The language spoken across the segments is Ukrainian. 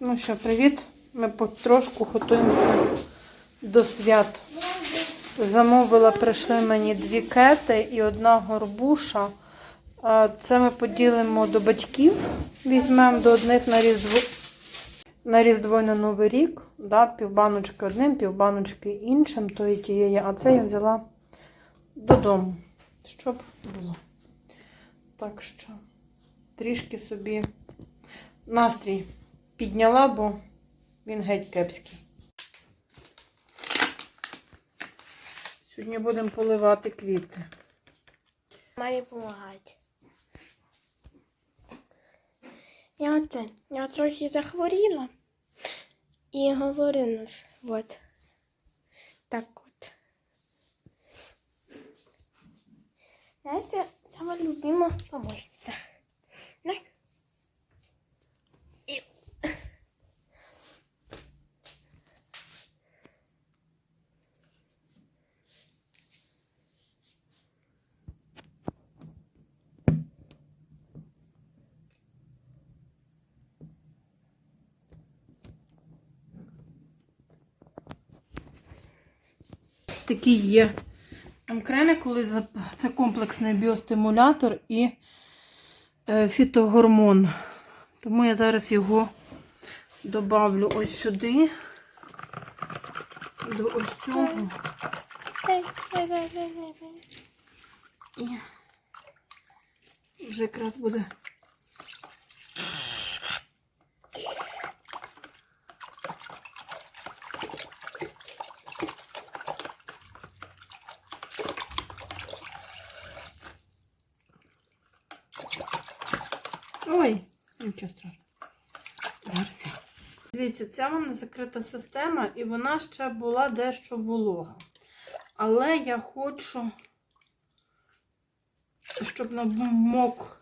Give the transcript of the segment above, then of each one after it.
Ну що, привіт. Ми потрошку готуємося до свят. Замовила, прийшли мені дві кети і одна горбуша. Це ми поділимо до батьків. Візьмемо до одних на різдво, на різдво на Новий рік. Да, півбаночки одним, півбаночки іншим, тої тієї. А це я взяла додому, щоб було. Так що трішки собі настрій підняла, бо він геть кепський. Сьогодні будемо поливати квіти. Мамі допомагати. Я оце, я трохи захворіла і говорю нас, от. Так от. Настя сама любима помощниця. На. І... Такий є. Там коли це комплексний біостимулятор і е, фітогормон. Тому я зараз його добавлю ось сюди. До ось цього. І вже якраз буде. Ой, нічого страшного. Зараз я. Дивіться, ця в мене закрита система, і вона ще була дещо волога. Але я хочу щоб намок,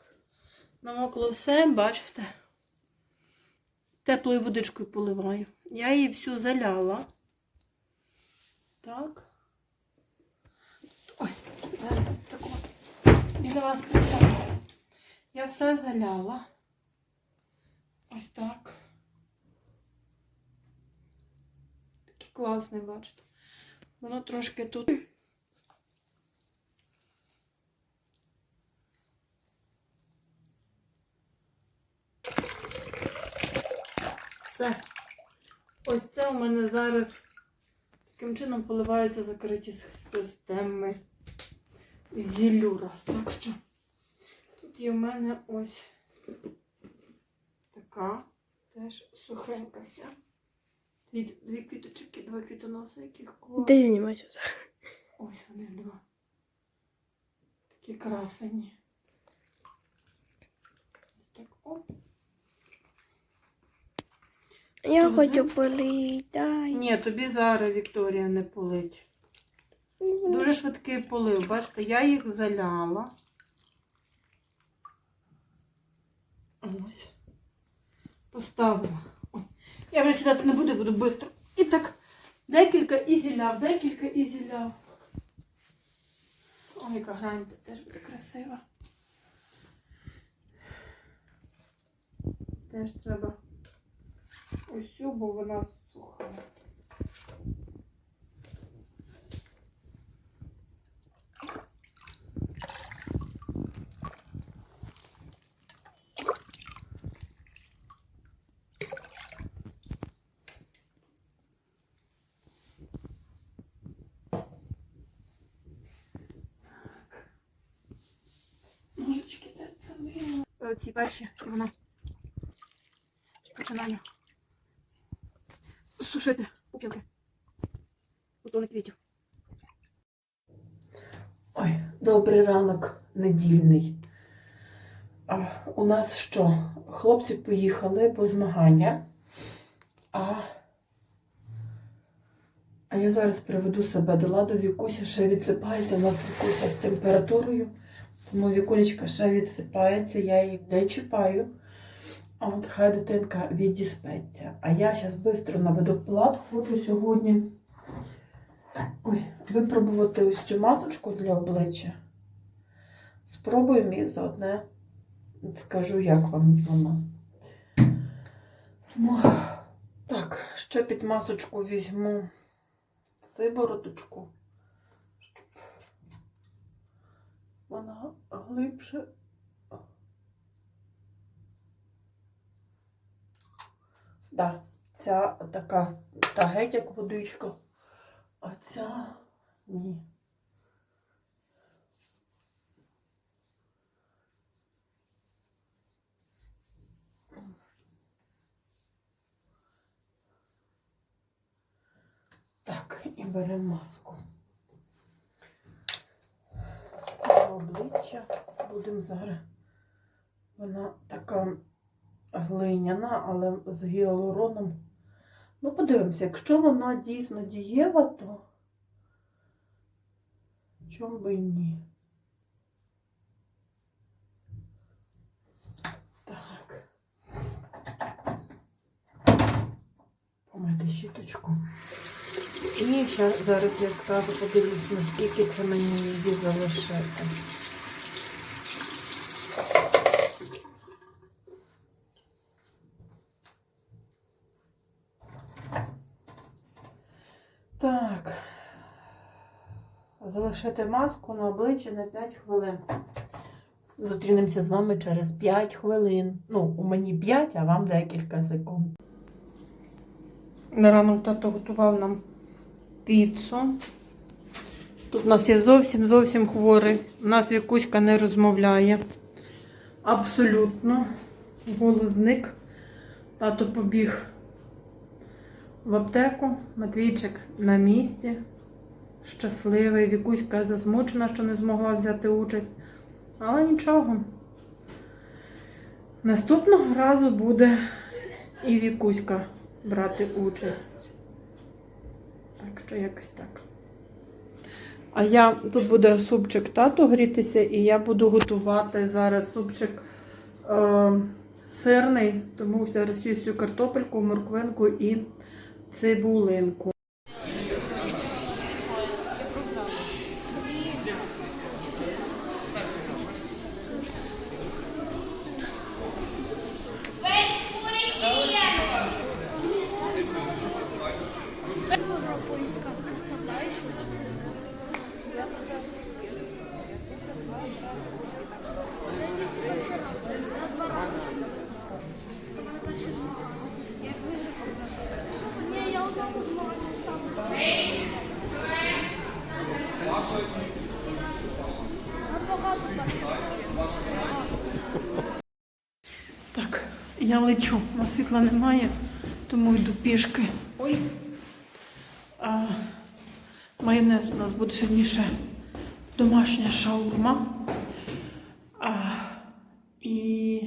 намокло все, бачите? Теплою водичкою поливаю. Я її всю заляла. Так. Ой, зараз таку біля вас присяду. Я все заляла. Ось так. Класний, бачите. Воно трошки тут. Все. Ось це у мене зараз таким чином поливаються закриті системи зіллю раз. Так що тут є у мене ось така теж сухенька вся. Дивіться, дві квіточки, два квітоноси, яких коло. Де я сюди? Ось вони два. Такі красені. Ось так. О. Я То хочу полити, дай. Ні, тобі зараз Вікторія не полить. Дуже швидкий полив. Бачите, я їх заляла. Ось. Поставила. Я вже сідати не буду, буду швидко. І так, декілька і зіляв, декілька і зіляв. Ой, яка грань теж буде красива. Теж треба усю, бо вона суха. Ці перші, що вона починає сушити пупілки. Бутони квітів. Ой, добрий ранок недільний. А, у нас що? Хлопці поїхали по змагання. А, а я зараз приведу себе до ладу. Вікуся ще відсипається. У нас Вікуся з температурою. Тому вікулечка ще відсипається, я її не чіпаю. А от хай дитинка відіспеться. А я зараз швидко наведу плат. Хочу сьогодні ой, випробувати ось цю масочку для обличчя. Спробуємо і заодне скажу, як вам вона. Мо. Так, ще під масочку візьму сивороточку, щоб вона глибше. Да, ця така та геть як водичка, а ця ні. Так, і беремо маску. Обличчя будемо зараз. Вона така глиняна, але з гіалуроном. Ну, подивимося, якщо вона дійсно дієва, то чому би і ні. Так. Помити щіточку. І ще зараз я скажу, подивлюсь, наскільки це мені її залишити. Так. Залишити маску на обличчі на 5 хвилин. Зустрінемося з вами через 5 хвилин. Ну, у мені 5, а вам декілька секунд. На ранок тато готував нам піцу. Тут у нас є зовсім зовсім хворий. У нас Вікуська не розмовляє. Абсолютно. Голос зник. Тато побіг в аптеку. Матвійчик на місці. Щасливий. Вікуська засмучена, що не змогла взяти участь. Але нічого. Наступного разу буде і Вікуська брати участь. Що якось так. А я тут буде супчик тату грітися, і я буду готувати зараз супчик е, сирний, тому зараз чистю картопельку, морквинку і цибулинку. Так, я лечу, на світла немає, тому йду пішки. Ой. А, майонез у нас буде сьогодні ще домашня шаурма. А, і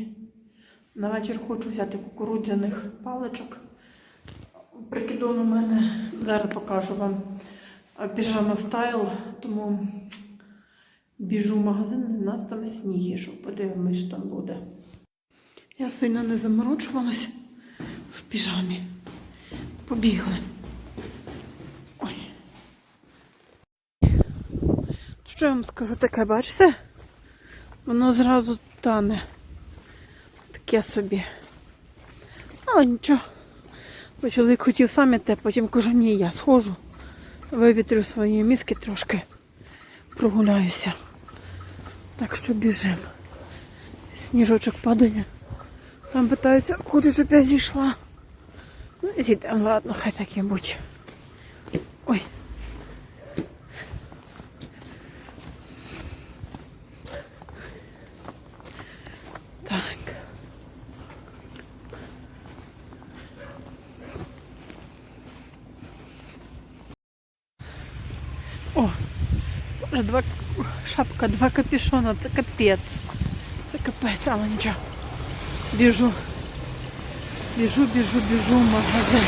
на вечір хочу взяти кукурудзяних паличок. Прикидон у мене, зараз покажу вам піжама стайл, тому біжу в магазин, у нас там сніг ішов, подивимось, що там буде. Я сильно не заморочувалась в піжамі. Побігли. Ой. Що я вам скажу таке, бачите? Воно зразу тане. Таке собі. Але нічого. Бо чоловік хотів сам іти, потім кажу, ні, я схожу, вивітрю свої мізки трошки, прогуляюся. Так що біжимо. Сніжочок падає. Там питаються, хочуть, щоб я зійшла. Ну, зійдемо, ладно, хай так і будь. Ой. Так. О, Боже, два шапка, два капюшона, це капець. Це капець, але нічого. Біжу. Біжу, біжу, біжу в магазин.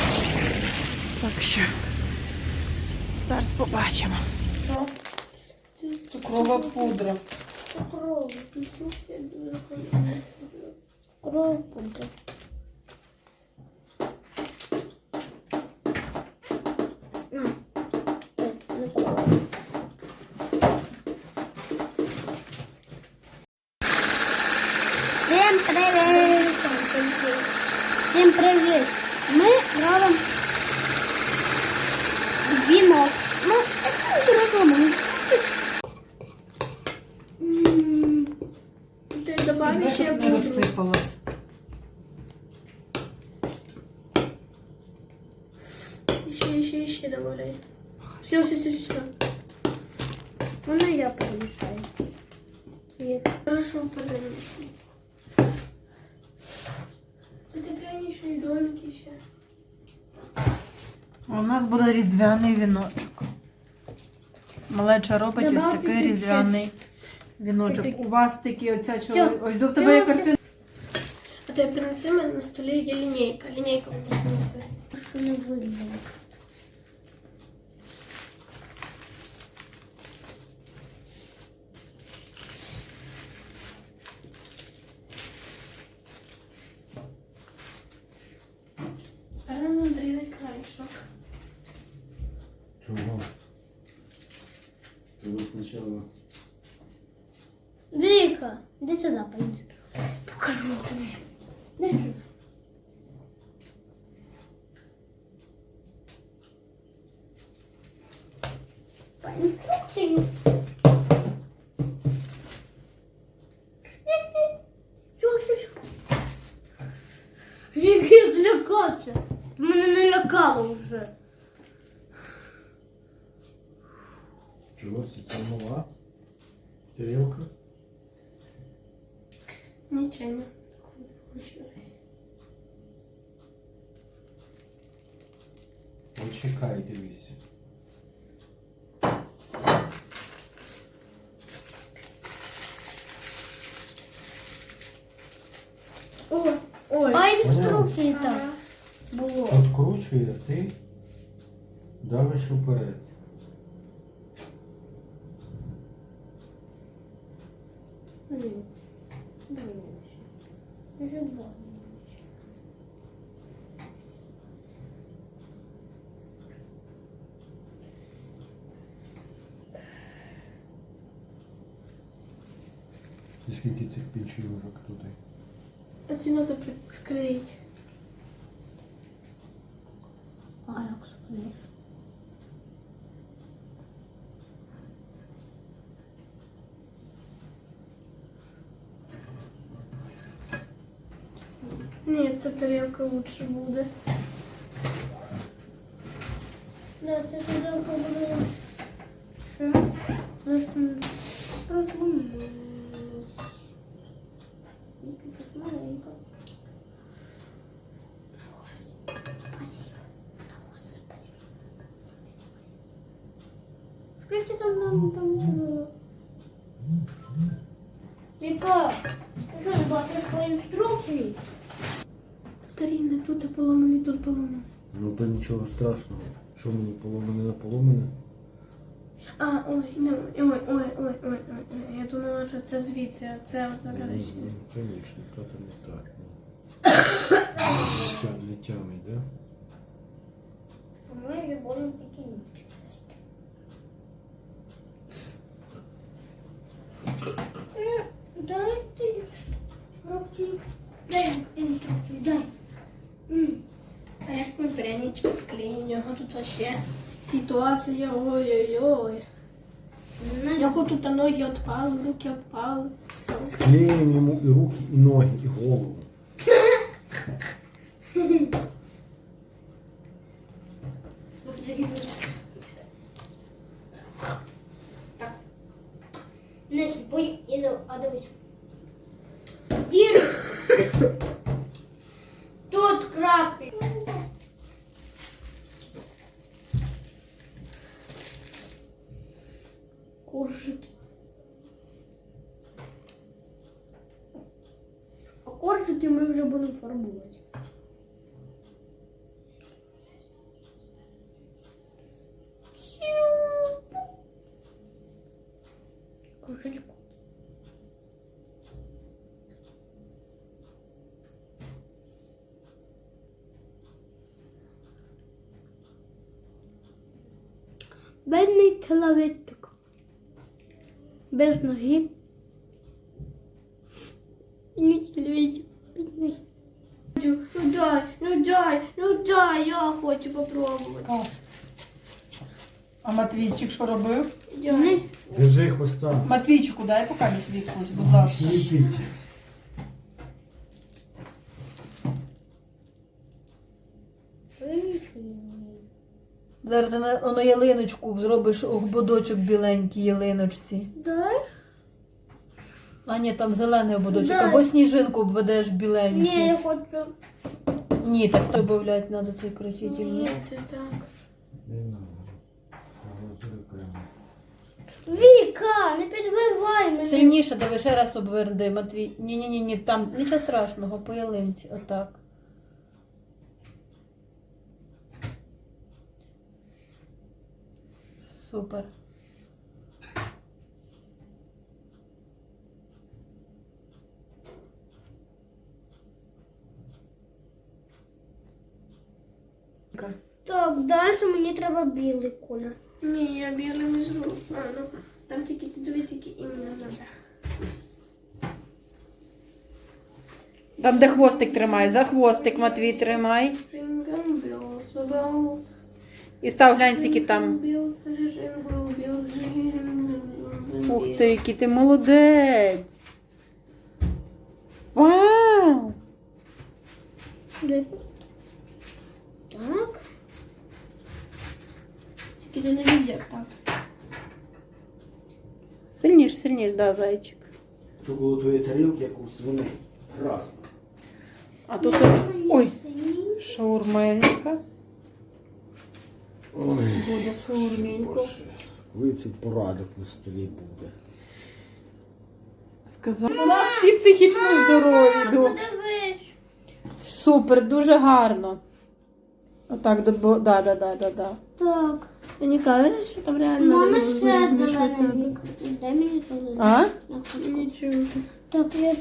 Так що зараз побачимо. Що? Цукрова пудра. Кров. Цукрова буде. На. Не кров. Всем привет! Всем привет! Робимо вінок. Ну, це зробимо. М, Ти добавиш ще Щоб не пудру. розсипалось. Ще, ще, ще добавляй. Все, все, все, все. Воно я перемішаю. Є. Хорошо, подивимося. Це пряніші домики ще. У нас буде різдвяний віночок. Малеча робить ось такий різдвяний віночок. У вас такі оця чоловік. Ось до тебе є картина. А то я принеси, мене на столі є лінійка. Лінійка принеси. Не видно. Тепер нам надрізати краєшок. Чого? Це ви спочатку. Віка, іди сюди, поїдь. Покажу тобі. Дай сюди. По інструкції. Чого ж? Вік, я злякався. Мене налякало вже. Чого це це нова? Тарілка? Нічого не. Почекайте місце. Ой. А інструкції там було. Откручує, ти давиш уперед. Оці треба склеїти. А як склеїш? Ні, та тарілка лучше буде. Да, це тарілка буде. Що? Просто розумілась. Скільки там нам там було? Віка, ти що не бачиш по інструкції? Таріна, тут поломані, тут поломані. Ну то нічого страшного. Що мені поломане на поломане? А, ой, не, ой, ой, ой, ой, ой, ой. Я думала, що це звідси, а це от закоричне. ну, Конечно, то не так. ну. Не тя- Не тямить, да? Ми вже будемо пікінічки. Дай інструкцію. Дай інструкцію, дай. А як ми прянички склеїмо, його тут ще ситуація, ой-ой-ой. Його тут ноги відпали, руки відпали. Склеїмо йому і руки, і ноги, і голову. Не сіпуй і до- а дивись. Зір. Тут крапки. Коржики. А коржики ми вже будемо фарбувати. Бедний телевитик. Без ноги. Ні, телевитик. Бідний. Ну дай, ну дай, ну Ну так, я хочу попробувати. О. А Матвійчик що робив? Держи хвоста. Матвійчику, дай покажи свій хвост, будь ласка. Сліпіть. Зараз ти на воно ялиночку зробиш ободочок біленький ялиночці. Дай. А ні, там зелений ободочок. Дай. Або сніжинку обведеш біленький. Ні, я хочу. Ні, так додавати треба цей краситель. Ні, це так. Віка, не підбивай мене. Сильніше давай ще раз обверни, Матвій. Ні, ні, ні, ні, там нічого страшного, по ялинці. Отак. Супер. Так, далі мені треба білий колір. Ні, я білий не зроблю. А, ну, там тільки ти дивись, які іменно треба. Там, де хвостик тримай, за хвостик Матвій тримай. Bells, bells. І став глянь, скільки там. Ух ти, який ти молодець. Вау! Так. Тільки ти не везде став. Сильніш, сильніш, да, зайчик. Щоб було твої тарілки, як у свини. Красно. А тут. Ой, шаурменька. Ой. Буде шаурменько. Боже. Порадок на столі буде. Сказала. У нас всі психічно здорові. Подивись. Супер, дуже гарно. Отак, до, бо- да, да, да, да, да. Так. Мені кажуть, що там реально Мама ще зелений Дай мені зелений. А? Нічого. Так, я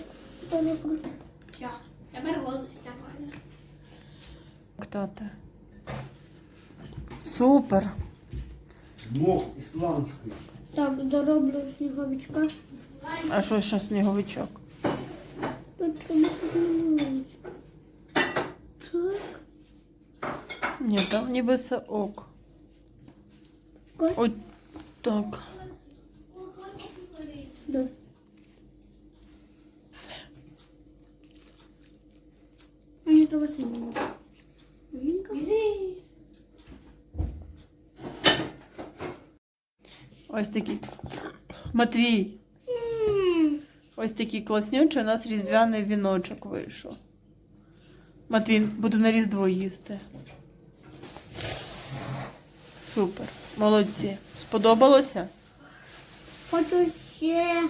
перекрутю. Все, тепер голос нормально. Хто ти? Супер. Мох ісландський. Так, дороблю сніговичка. А що ще сніговичок? Тут треба сніговичка. Так. Ні, там ніби все ок. Ой. Ой, так. Да. Все. Мені треба синього. Ось такий. Матвій. Ось такий класнючий у нас різдвяний віночок вийшов. Матвій, буду на різдво їсти. Супер. Молодці. Сподобалося? Хочу ще.